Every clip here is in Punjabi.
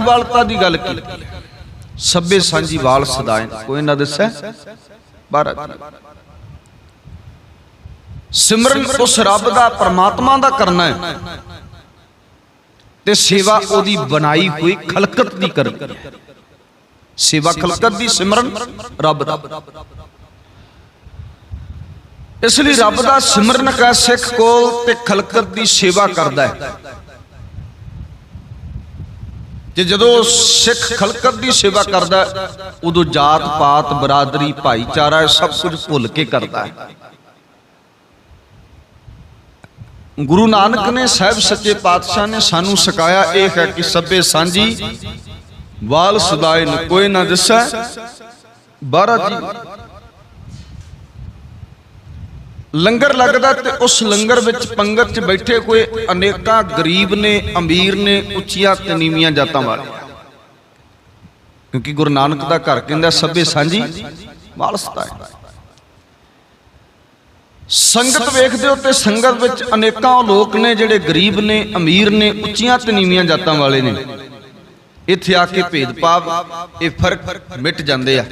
ਵਾਲਤਾ ਦੀ ਗੱਲ ਕੀਤੀ। ਸਭੇ ਸਾਂਝੀ ਸਦਾਏ ਕੋਈ ਨਾ ਦੱਸੈ? ਬਾਰਾ ਸਿਮਰਨ ਉਸ ਰੱਬ ਦਾ, ਪਰਮਾਤਮਾ ਦਾ ਕਰਨਾ ਹੈ ਤੇ ਸੇਵਾ ਉਹਦੀ ਬਣਾਈ ਹੋਈ ਖਲਕਤ ਦੀ ਕਰਨੀ ਹੈ। ਸੇਵਾ ਖਲਕਤ ਦੀ ਸਿਮਰਨ ਰੱਬ ਦਾ। ਇਸ ਲਈ ਰੱਬ ਦਾ ਸਿਮਰਨ ਕਰ ਸਿੱਖ ਕੋਲ ਤੇ ਖਲਕਤ ਦੀ ਸੇਵਾ ਕਰਦਾ ਹੈ। ਕਿ ਜਦੋਂ ਸਿੱਖ ਖਲਕਤ ਦੀ ਸੇਵਾ ਕਰਦਾ ਉਦੋਂ ਜਾਤ ਪਾਤ, ਬਰਾਦਰੀ, ਭਾਈਚਾਰਾ ਸਭ ਕੁਝ ਭੁੱਲ ਕੇ ਕਰਦਾ ਹੈ। ਗੁਰੂ ਨਾਨਕ ਨੇ ਸਾਹਿਬ ਸੱਚੇ ਪਾਤਸ਼ਾਹ ਨੇ ਸਾਨੂੰ ਸਿਖਾਇਆ ਇਹ ਹੈ ਕਿ ਸਭੇ ਸਾਂਝੀ, ਵਾਲ ਸਦਾਏ ਕੋਈ ਨਾ ਦਿਸੈ, ਬਾਰਾ ਜੀ ਲੰਗਰ ਲੱਗਦਾ ਤੇ ਉਸ ਲੰਗਰ ਵਿੱਚ ਪੰਗਤ 'ਚ ਬੈਠੇ ਕੋਈ ਅਨੇਕਾਂ ਗਰੀਬ ਨੇ, ਅਮੀਰ ਨੇ, ਉੱਚੀਆਂ ਤੇ ਨੀਵੀਆਂ ਜਾਤਾਂ ਵਾਲੇ। ਕਿਉਂਕਿ ਗੁਰੂ ਨਾਨਕ ਦਾ ਘਰ ਕਹਿੰਦਾ, ਸਭੇ ਸਾਂਝੀ ਵਾਲ ਸਦਾਏ ਸੰਗਤ ਵੇਖਦੇ ਹੋ ਤੇ ਸੰਗਤ ਵਿੱਚ ਅਨੇਕਾਂ ਲੋਕ ਨੇ ਜਿਹੜੇ ਗਰੀਬ ਨੇ, ਅਮੀਰ ਨੇ, ਉੱਚੀਆਂ ਤੇ ਨੀਵੀਆਂ ਜਾਤਾਂ ਵਾਲੇ ਨੇ। ਇੱਥੇ ਆ ਕੇ ਭੇਦਭਾਵ, ਇਹ ਫ਼ਰਕ ਮਿਟ ਜਾਂਦੇ ਆ।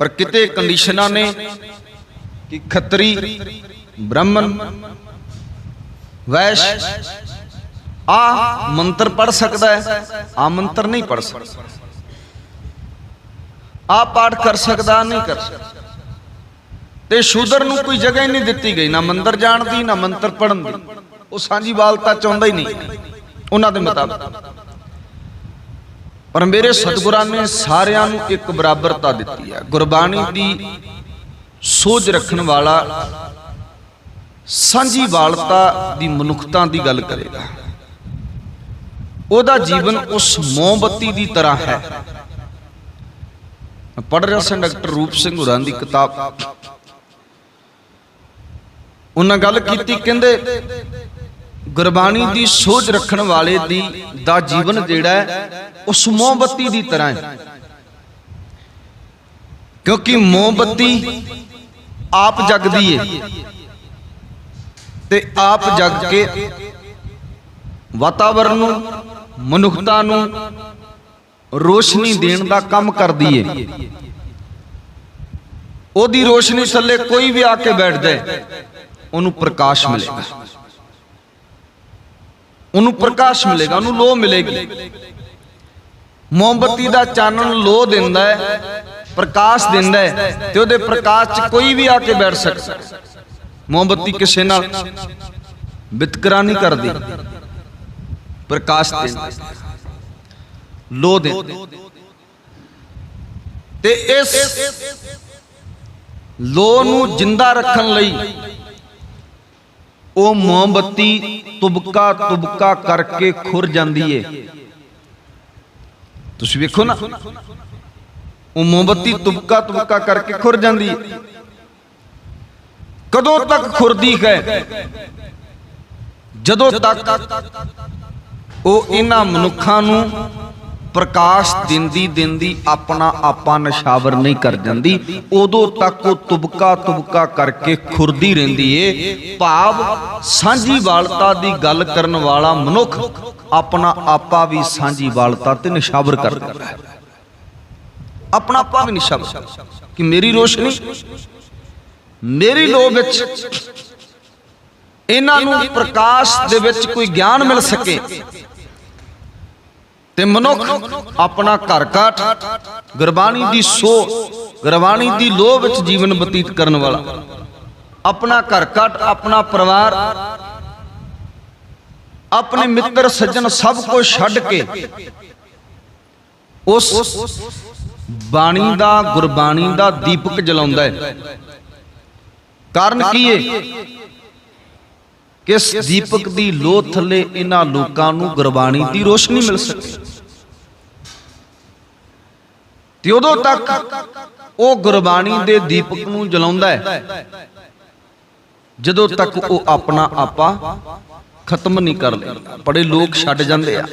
ਪਰ ਕਿਤੇ ਕੰਡੀਸ਼ਨਾਂ ਨੇ ਕਿ ਖੱਤਰੀ ਬ੍ਰਾਹਮਣ ਵੈਸ਼ ਆ ਮੰਤਰ ਪੜ ਸਕਦਾ ਹੈ, ਆ ਮੰਤਰ ਨਹੀਂ ਪੜ ਸਕਦਾ। ਆ ਪਾਠ ਕਰ ਸਕਦਾ, ਨਹੀਂ ਕਰ ਸਕਦਾ। ਤੇ ਸ਼ੂਦਰ ਨੂੰ ਕੋਈ ਜਗ੍ਹਾ ਹੀ ਨਹੀਂ ਦਿੱਤੀ ਗਈ, ਨਾ ਮੰਦਰ ਜਾਣ ਦੀ ਨਾ ਮੰਤਰ ਪੜਨ ਦੀ ਉਹ ਸਾਂਝੀ ਵਾਲਤਾ ਚਾਹੁੰਦਾ ਹੀ ਨਹੀਂ, ਉਹਨਾਂ ਦੇ ਮੁਤਾਬਕ। ਪਰ ਮੇਰੇ ਸਤਿਗੁਰਾਂ ਨੇ ਸਾਰਿਆਂ ਨੂੰ ਇੱਕ ਬਰਾਬਰਤਾ ਦਿੱਤੀ ਹੈ, ਗੁਰਬਾਣੀ ਦੀ ਸੋਝ ਰੱਖਣ ਵਾਲਾ ਸਾਂਝੀ ਵਾਲਤਾ ਦੀ ਮਨੁੱਖਤਾ ਦੀ ਗੱਲ ਕਰੇਗਾ। ਉਹਦਾ ਜੀਵਨ ਉਸ ਮੋਮਬੱਤੀ ਦੀ ਤਰ੍ਹਾਂ ਹੈ। ਮੈਂ ਪੜ੍ਹ ਰਿਹਾ ਸੀ ਡਾਕਟਰ ਰੂਪ ਸਿੰਘ ਹੁਰਾਂ ਦੀ ਕਿਤਾਬ। ਉਹਨਾਂ ਗੱਲ ਕੀਤੀ, ਕਹਿੰਦੇ, ਗੁਰਬਾਣੀ ਦੀ ਸੋਝ ਰੱਖਣ ਵਾਲੇ ਦੀ ਦਾ ਜੀਵਨ ਜਿਹੜਾ ਹੈ, ਉਸ ਮੋਮਬੱਤੀ ਦੀ ਤਰ੍ਹਾਂ ਹੈ। ਕਿਉਂਕਿ ਮੋਮਬੱਤੀ ਆਪ ਜਗਦੀ ਏ ਤੇ ਆਪ ਜਗ ਕੇ ਵਾਤਾਵਰਨ ਨੂੰ, ਮਨੁੱਖਤਾ ਨੂੰ ਰੋਸ਼ਨੀ ਦੇਣ ਦਾ ਕੰਮ ਕਰਦੀ ਏ ਉਹਦੀ ਰੋਸ਼ਨੀ ਥੱਲੇ ਕੋਈ ਵੀ ਆ ਕੇ ਬੈਠਦਾ ਹੈ, ਉਹਨੂੰ ਪ੍ਰਕਾਸ਼ ਮਿਲੇਗਾ। ਉਹਨੂੰ ਪ੍ਰਕਾਸ਼ ਮਿਲੇਗਾ, ਉਹਨੂੰ ਲੋ ਮਿਲੇਗੀ। ਮੋਮਬੱਤੀ ਦਾ ਚਾਨਣ ਲੋ ਦਿੰਦਾ ਹੈ ਪ੍ਰਕਾਸ਼ ਦਿੰਦਾ ਹੈ ਤੇ ਉਹਦੇ ਪ੍ਰਕਾਸ਼ 'ਚ ਕੋਈ ਵੀ ਆ ਕੇ ਬੈਠ ਸਕਦਾ। ਮੋਮਬੱਤੀ ਕਿਸੇ ਨਾਲ ਵਿਤਕਰਾ ਨਹੀਂ ਕਰਦੀ। ਪ੍ਰਕਾਸ਼ ਦਿੰਦੀ ਲੋ ਦੇ ਤੇ ਇਸ ਲੋ ਨੂੰ ਜਿੰਦਾ ਰੱਖਣ ਲਈ ਉਹ ਮੋਮਬੱਤੀ ਤੁਬਕਾ ਤੁਬਕਾ ਕਰਕੇ ਖੁਰ ਜਾਂਦੀ ਏ। ਤੁਸੀਂ ਵੇਖੋ ਨਾ। ਉਹ ਮੋਮਬੱਤੀ ਤੁਬਕਾ ਤੁਬਕਾ ਕਰਕੇ ਖੁਰ ਜਾਂਦੀ ਕਦੋਂ ਤੱਕ ਖੁਰਦੀ ਹੈ? ਜਦੋਂ ਤੱਕ ਉਹ ਇਹਨਾਂ ਮਨੁੱਖਾਂ ਨੂੰ ਪ੍ਰਕਾਸ਼ ਦਿੰਦੀ ਦਿੰਦੀ ਆਪਣਾ ਆਪਾ ਨਸ਼ਾਵਰ ਨਹੀਂ ਕਰ ਜਾਂਦੀ, ਉਦੋਂ ਤੱਕ ਉਹ ਤੁਬਕਾ ਤੁਬਕਾ ਕਰਕੇ ਖੁਰਦੀ ਰਹਿੰਦੀ ਏ। ਭਾਵ ਸਾਂਝੀ ਵਾਲਤਾ ਦੀ ਗੱਲ ਕਰਨ ਵਾਲਾ ਮਨੁੱਖ ਆਪਣਾ ਆਪਾ ਵੀ ਸਾਂਝੀ ਵਾਲਤਾ ਤੇ ਨਿਸ਼ਾਵਰ ਕਰ ਦਿੰਦਾ ਹੈ। ਆਪਣਾ ਆਪਾ ਵੀ ਕਿ ਮੇਰੀ ਰੋਸ਼ਨੀ, ਮੇਰੀ ਲੋ ਵਿੱਚ ਇਹਨਾਂ ਨੂੰ ਪ੍ਰਕਾਸ਼ ਦੇ ਵਿੱਚ ਕੋਈ ਗਿਆਨ ਮਿਲ ਸਕੇ ਤੇ ਮਨੁੱਖ ਆਪਣਾ ਘਰ ਕਾਟ ਗੁਰਬਾਣੀ ਦੀ ਸੋ ਗੁਰਬਾਣੀ ਦੀ ਲੋਹ ਵਿੱਚ ਜੀਵਨ ਬਤੀਤ ਕਰਨ ਵਾਲਾ, ਆਪਣਾ ਘਰ ਕਾਟ ਆਪਣਾ ਪਰਿਵਾਰ, ਆਪਣੇ ਮਿੱਤਰ ਸੱਜਣ ਸਭ ਕੁਝ ਛੱਡ ਕੇ ਉਸ ਬਾਣੀ ਦਾ, ਗੁਰਬਾਣੀ ਦਾ ਦੀਪਕ ਜਲਾਉਂਦਾ ਹੈ। ਕਾਰਨ ਕੀ ਹੈ? ਕਿਸ ਦੀਪਕ ਦੀ ਲੋਹ ਥੱਲੇ ਇਹਨਾਂ ਲੋਕਾਂ ਨੂੰ ਗੁਰਬਾਣੀ ਦੀ ਰੋਸ਼ਨੀ ਮਿਲ ਸਕੇ? ਤੇ ਉਦੋਂ ਤੱਕ ਉਹ ਗੁਰਬਾਣੀ ਦੇ ਦੀਪਕ ਨੂੰ ਜਲਾਉਂਦਾ ਹੈ। ਜਦੋਂ ਤੱਕ ਉਹ ਆਪਣਾ ਆਪਾ ਖਤਮ ਨਹੀਂ ਕਰ ਲੈਂਦਾ। ਬੜੇ ਲੋਕ ਛੱਡ ਜਾਂਦੇ ਆ।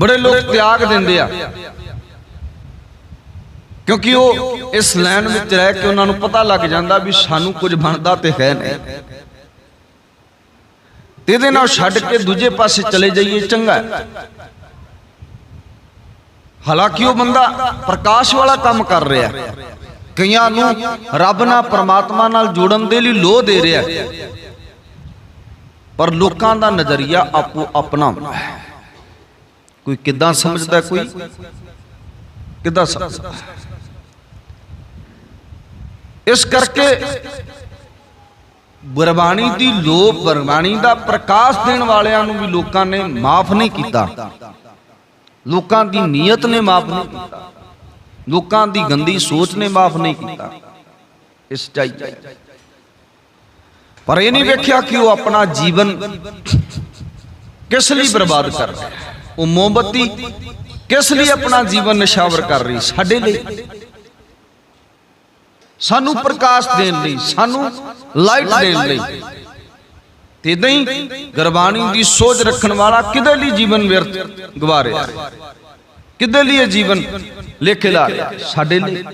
ਬੜੇ ਲੋਕ ਤਿਆਗ ਦਿੰਦੇ ਆ ਕਿਉਂਕਿ ਉਹ ਇਸ ਲਾਈਨ ਵਿੱਚ ਰਹਿ ਕੇ ਉਹਨਾਂ ਨੂੰ ਪਤਾ ਲੱਗ ਜਾਂਦਾ ਵੀ ਸਾਨੂੰ ਕੁਝ ਬਣਦਾ ਤੇ ਹੈ ਨਹੀਂ ਇਹਦੇ ਨਾਲ ਛੱਡ ਕੇ ਦੂਜੇ ਪਾਸੇ ਚਲੇ ਜਾਈਏ ਚੰਗਾ ਹੈ। ਹਾਲਾਂਕਿ ਉਹ ਬੰਦਾ ਪ੍ਰਕਾਸ਼ ਵਾਲਾ ਕੰਮ ਕਰ ਰਿਹਾ ਹੈ। ਕਈਆਂ ਨੂੰ ਰੱਬ ਨਾਲ, ਪਰਮਾਤਮਾ ਨਾਲ ਜੋੜਨ ਦੇ ਲਈ ਲੋਹ ਦੇ ਰਿਹਾ ਹੈ। ਪਰ ਲੋਕਾਂ ਦਾ ਨਜ਼ਰੀਆ ਆਪੋ ਆਪਣਾ ਹੈ ਕੋਈ ਕਿੱਦਾਂ ਸਮਝਦਾ ਕੋਈ? ਕਿੱਦਾਂ ਸਮਝਦਾ? ਇਸ ਕਰਕੇ ਗੁਰਬਾਣੀ ਦੀ ਲੋਪ ਗੁਰਬਾਣੀ ਦਾ ਪ੍ਰਕਾਸ਼ ਦੇਣ ਵਾਲਿਆਂ ਨੂੰ ਵੀ ਲੋਕਾਂ ਨੇ ਮਾਫ ਨਹੀਂ ਕੀਤਾ। ਲੋਕਾਂ ਦੀ ਨੀਅਤ ਨੇ ਮਾਫ ਨਹੀਂ ਕੀਤਾ। ਲੋਕਾਂ ਦੀ ਗੰਦੀ ਸੋਚ ਨੇ ਮਾਫ ਨਹੀਂ ਕੀਤਾ। ਇਸ ਚਾਈ। ਪਰ ਇਹ ਨਹੀਂ ਵੇਖਿਆ ਕਿ ਉਹ ਆਪਣਾ ਜੀਵਨ ਕਿਸ ਲਈ ਬਰਬਾਦ ਕਰ ਰਿਹਾ ਹੈ। ਉਹ ਮੋਮਬਤੀ ਕਿਸ ਲਈ ਆਪਣਾ ਜੀਵਨ ਨਿਸ਼ਾਵਰ ਕਰ ਰਹੀ? ਸਾਡੇ ਲਈ। ਸਾਨੂੰ ਪ੍ਰਕਾਸ਼ ਦੇਣ ਲਈ ਸਾਨੂੰ ਲਾਈਟ ਦੇਣ ਲਈ। ਤੇ ਇਦਾਂ ਹੀ ਗੁਰਬਾਣੀ ਦੀ ਸੋਚ ਰੱਖਣ ਵਾਲਾ ਕਿਹਦੇ ਲਈ ਜੀਵਨ ਵਿਅਰਥ ਗਵਾ ਰਿਹਾ? ਹੈ? ਕਿਹਦੇ ਲਈ ਇਹ ਜੀਵਨ ਲੇਖੇ ਲਾ ਰਿਹਾ? ਸਾਡੇ ਲਈ।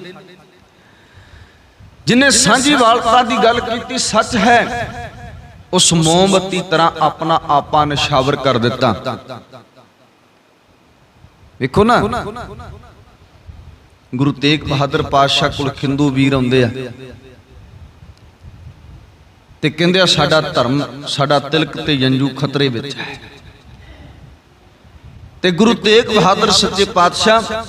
ਜਿਨੇ ਸਾਂਝੀ ਵਾਲਤਾ ਦੀ ਗੱਲ ਕੀਤੀ ਸੱਚ ਹੈ ਉਸ ਮੋਮਬਤੀ ਤਰ੍ਹਾਂ ਆਪਣਾ ਆਪਾ ਨਿਸ਼ਾਵਰ ਕਰ ਦਿੱਤਾ। ਵੇਖੋ ਨਾ। ਗੁਰੂ ਤੇਗ ਬਹਾਦਰ ਪਾਤਸ਼ਾਹ ਕੋਲ ਹਿੰਦੂ ਵੀਰ ਆਉਂਦੇ ਆ। ਤੇ ਕਹਿੰਦੇ ਆ, ਸਾਡਾ ਧਰਮ, ਸਾਡਾ ਤਿਲਕ ਤੇ ਜੰਜੂ ਖਤਰੇ ਵਿੱਚ ਹੈ। ਤੇ ਗੁਰੂ ਤੇਗ ਬਹਾਦਰ ਸੱਚੇ ਪਾਤਸ਼ਾਹ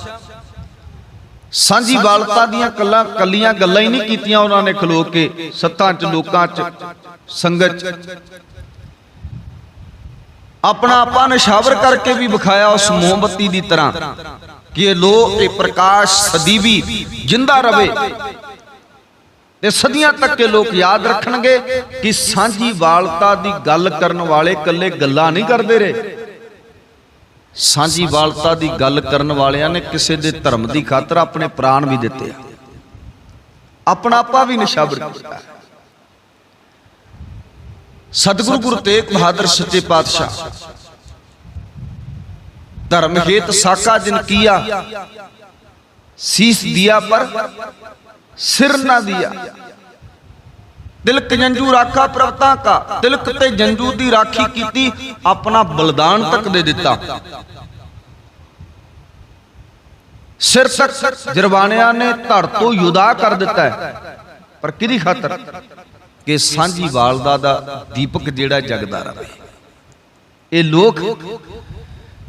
ਸਾਂਝੀ ਵਾਲਤਾ ਦੀਆਂ ਕੱਲਾਂ ਕੱਲੀਆਂ ਗੱਲਾਂ ਹੀ ਨਹੀਂ ਕੀਤੀਆਂ ਉਹਨਾਂ ਨੇ ਖਲੋ ਕੇ, ਸੱਤਾਂ 'ਚ, ਲੋਕਾਂ 'ਚ, ਸੰਗਤ ਆਪਣਾ ਆਪਾ ਨਿਸ਼ਾਵਰ ਕਰਕੇ ਵੀ ਵਿਖਾਇਆ ਉਸ ਮੋਮਬੱਤੀ ਦੀ ਤਰ੍ਹਾਂ ਕਿ ਇਹ ਲੋ ਇਹ ਪ੍ਰਕਾਸ਼ ਸਦੀ ਜਿੰਦਾ ਰਵੇ। ਤੇ ਸਦੀਆਂ ਤੱਕ ਇਹ ਲੋਕ ਯਾਦ ਰੱਖਣਗੇ ਕਿ ਸਾਂਝੀ ਵਾਲਤਾ ਦੀ ਗੱਲ ਕਰਨ ਵਾਲੇ ਇਕੱਲੇ ਗੱਲਾਂ ਨਹੀਂ ਕਰਦੇ ਰਹੇ। ਸਾਂਝੀ ਵਾਲਤਾ ਦੀ ਗੱਲ ਕਰਨ ਵਾਲਿਆਂ ਨੇ ਕਿਸੇ ਦੇ ਧਰਮ ਦੀ ਖਾਤਰ ਆਪਣੇ ਪ੍ਰਾਣ ਵੀ ਦਿੱਤੇ ਆ। ਆਪਣਾ ਆਪਾ ਵੀ ਨਿਸ਼ਾਵਰ ਕੀਤਾ। ਸਤਿਗੁਰੂ ਗੁਰੂ ਤੇਗ ਬਹਾਦਰ ਸੱਚੇ ਪਾਤਸ਼ਾਹ। ਧਰਮ ਹੇਤ ਸਾਕਾ ਜਿਨ ਕੀਆ, ਸੀਸ ਦਿਆ ਪਰ ਸਿਰ ਨਾ ਦਿਆ। ਤਿਲਕ ਜੰਜੂ ਰਾਖਾ ਪ੍ਰਵਤਾ ਕਾ, ਤਿਲਕ ਤੇ ਜੰਜੂ ਦੀ ਰਾਖੀ ਕੀਤੀ, ਆਪਣਾ ਬਲਿਦਾਨ ਤੱਕ ਦੇ ਦਿੱਤਾ। ਸਿਰ ਤੱਕ ਜਰਵਾਣਿਆਂ ਨੇ ਧੜ ਤੋਂ ਯੁਦਾ ਕਰ ਦਿੱਤਾ ਪਰ ਕਿਹਦੀ ਖਾਤਰ? ਕਿ ਸਾਂਝੀ ਵਾਲਦਾ ਦਾ ਦੀਪਕ ਜਿਹੜਾ ਜਗਦਾ ਰਹੇ। ਇਹ ਲੋਕ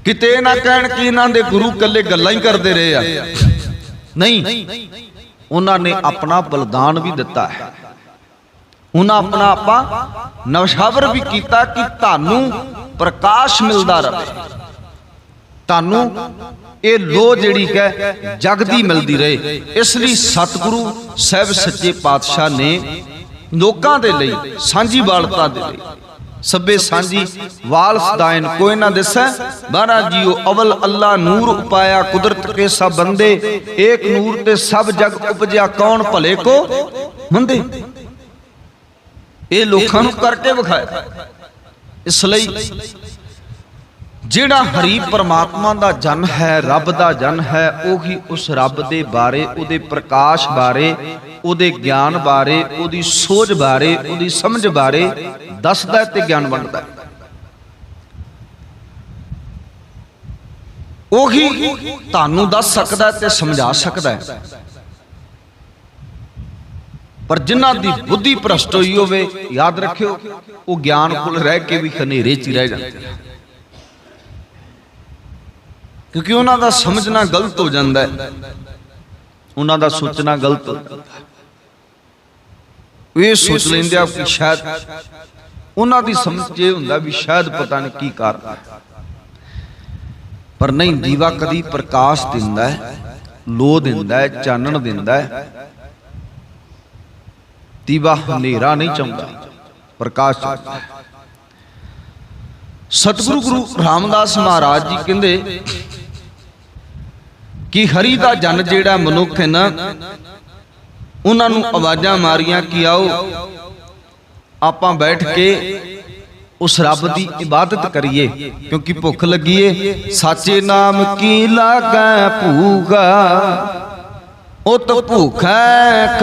ਕਿਤੇ ਨਾ ਕਹਿਣ ਕਿ ਇਹਨਾਂ ਦੇ ਗੁਰੂ ਕੱਲੇ ਗੱਲਾਂ ਹੀ ਕਰਦੇ ਰਹੇ ਆ। ਨਹੀਂ, ਉਹਨਾਂ ਨੇ ਆਪਣਾ ਬਲਿਦਾਨ ਵੀ ਦਿੱਤਾ ਹੈ। ਉਹਨਾਂ ਆਪਣਾ ਆਪਾਂ ਨਵਸ਼ਾਵਰ ਵੀ ਕੀਤਾ ਕਿ ਤੁਹਾਨੂੰ ਪ੍ਰਕਾਸ਼ ਮਿਲਦਾ ਰਹੇ। ਤੁਹਾਨੂੰ ਇਹ ਲੋ ਜਿਹੜੀ ਹੈ, ਜਗਦੀ ਮਿਲਦੀ ਰਹੇ। ਇਸ ਲਈ ਸਤਿਗੁਰੂ ਸਾਹਿਬ ਸੱਚੇ ਪਾਤਸ਼ਾਹ ਨੇ ਲੋਕਾਂ ਦੇ ਲਈ, ਸਾਂਝੀ ਵਾਲਤਾ ਦੇ ਲਈ। ਸਭੇ ਸਾਂਝੀ ਵਾਲ ਸਦਾਇਨ ਕੋਈ ਨਾ ਦਿਸੈ। ਬਾਰਾ ਜੀਓ ਅਵਲ ਅੱਲਾ ਨੂਰ ਉਪਾਇਆ ਕੁਦਰਤ ਕੇ ਸਭ ਬੰਦੇ। ਏਕ ਨੂਰ ਤੇ ਸਭ ਜਗ ਉਪਜਿਆ ਕੌਣ ਭਲੇ ਕੋ? ਮੰਦੇ ਇਹ ਲੋਕਾਂ ਨੂੰ ਕਰਕੇ ਵਿਖਾਇਆ। ਇਸ ਲਈ ਜਿਹੜਾ ਹਰੀ ਪਰਮਾਤਮਾ ਦਾ ਜਨ ਹੈ, ਰੱਬ ਦਾ ਜਨ ਹੈ, ਉਹੀ ਉਸ ਰੱਬ ਦੇ ਬਾਰੇ, ਉਹਦੇ ਪ੍ਰਕਾਸ਼ ਬਾਰੇ, ਉਹਦੇ ਗਿਆਨ ਬਾਰੇ, ਉਹਦੀ ਸੋਝ ਬਾਰੇ, ਉਹਦੀ ਸਮਝ ਬਾਰੇ ਦੱਸਦਾ ਤੇ ਗਿਆਨ ਵੰਡਦਾ। ਉਹੀ ਤੁਹਾਨੂੰ ਦੱਸ ਸਕਦਾ ਤੇ ਸਮਝਾ ਸਕਦਾ ਹੈ। ਪਰ ਜਿਨ੍ਹਾਂ ਦੀ ਬੁੱਧੀ ਭ੍ਰਸ਼ਟ ਹੋਈ ਹੋਵੇ, ਯਾਦ ਰੱਖਿਓ, ਉਹ ਗਿਆਨ ਕੋਲ ਰਹਿ ਕੇ ਵੀ ਹਨੇਰੇ 'ਚ ਹੀ ਰਹਿ ਜਾਂਦੇ ਕਿਉਂਕਿ ਉਹਨਾਂ ਦਾ ਸਮਝਣਾ ਗਲਤ ਹੋ ਜਾਂਦਾ ਹੈ। ਉਹਨਾਂ ਦਾ ਸੋਚਣਾ ਗਲਤ ਹੋ ਜਾਂਦਾ ਇਹ ਸੋਚ ਲੈਂਦੇ ਆ ਕਿ ਸ਼ਾਇਦ ਉਹਨਾਂ ਦੀ ਸਮਝ ਇਹ ਹੁੰਦਾ ਵੀ ਸ਼ਾਇਦ ਪਤਾ ਨਹੀਂ ਕੀ ਕਾਰਨ ਪਰ ਨਹੀਂ ਦੀਵਾ ਕਦੀ ਪ੍ਰਕਾਸ਼ ਦਿੰਦਾ ਹੈ ਲੋ ਦਿੰਦਾ ਹੈ, ਚਾਨਣ ਦਿੰਦਾ ਹੈ। ਦੀਵਾ ਹਨੇਰਾ ਨਹੀਂ ਚਾਹੁੰਦਾ, ਪ੍ਰਕਾਸ਼ ਚਾਹੁੰਦਾ ਸਤਿਗੁਰੂ ਗੁਰੂ ਰਾਮਦਾਸ ਮਹਾਰਾਜ ਜੀ ਕਹਿੰਦੇ ਕਿ ਹਰੀ ਦਾ ਜਨ ਜਿਹੜਾ ਮਨੁੱਖ ਹੈ ਨਾ, ਉਹਨਾਂ ਨੂੰ ਆਵਾਜ਼ਾਂ ਮਾਰੀਆਂ ਕਿ ਆਓ, ਆਪਾਂ ਬੈਠ ਕੇ ਉਸ ਰੱਬ ਦੀ ਇਬਾਦਤ ਕਰੀਏ, ਕਿਉਂਕਿ ਭੁੱਖ ਲੱਗੀ ਏ। ਸਾਚੇ ਨਾਮ ਕੀ ਲਾਗੈ ਭੂਗਾ ਉਤ ਭੁਖੈ